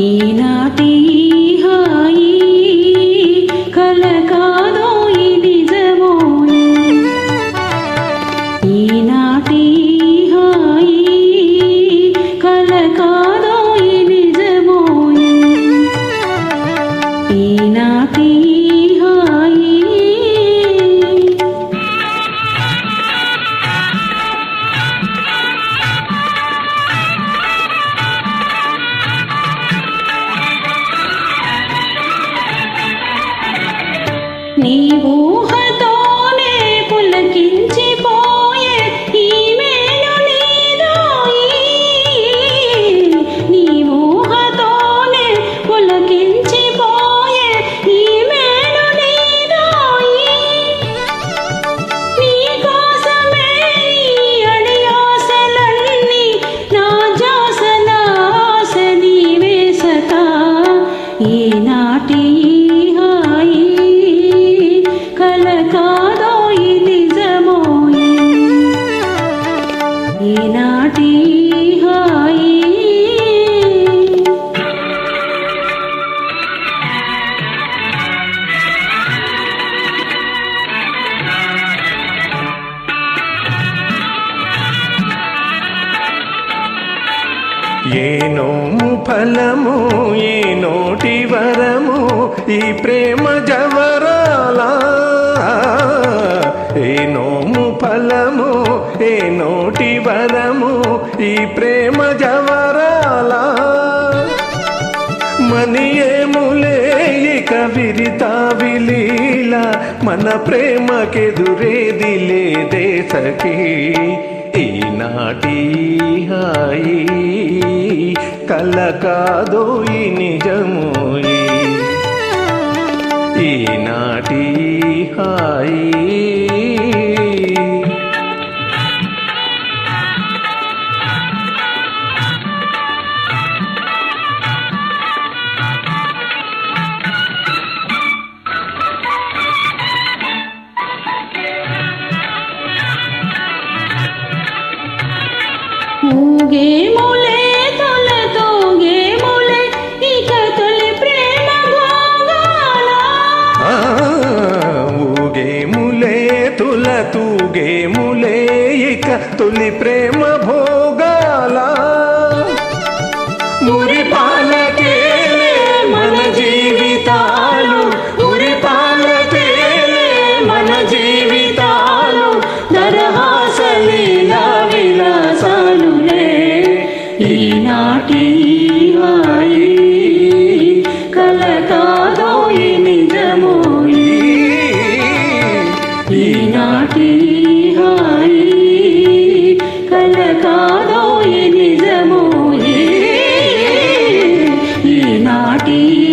ఈనాటి హాయి ఈనాటి ఏనో ఫలము ఏ నోటి వరము ఈ ప్రేమ జవరాల? ఏనోము ఫలము ఏ నోటి వరము ఈ ప్రేమ జవరాలా? మనియేములే ఇక విరితా విలీల మన ప్రేమకెదురేది లేదే సఖీ. ఈనాటి హాయి కల కాదో ఈ. నిజమోయి ఈనాటి హాయి తూగేములే ఇక తొలి ప్రేమ భోగాల. మురి పాలకేలే మన జీవితాలు మురి పాలకేలే మన జీవితాలు దరహాసలీలా విలాసాలులే. ఈ মাটি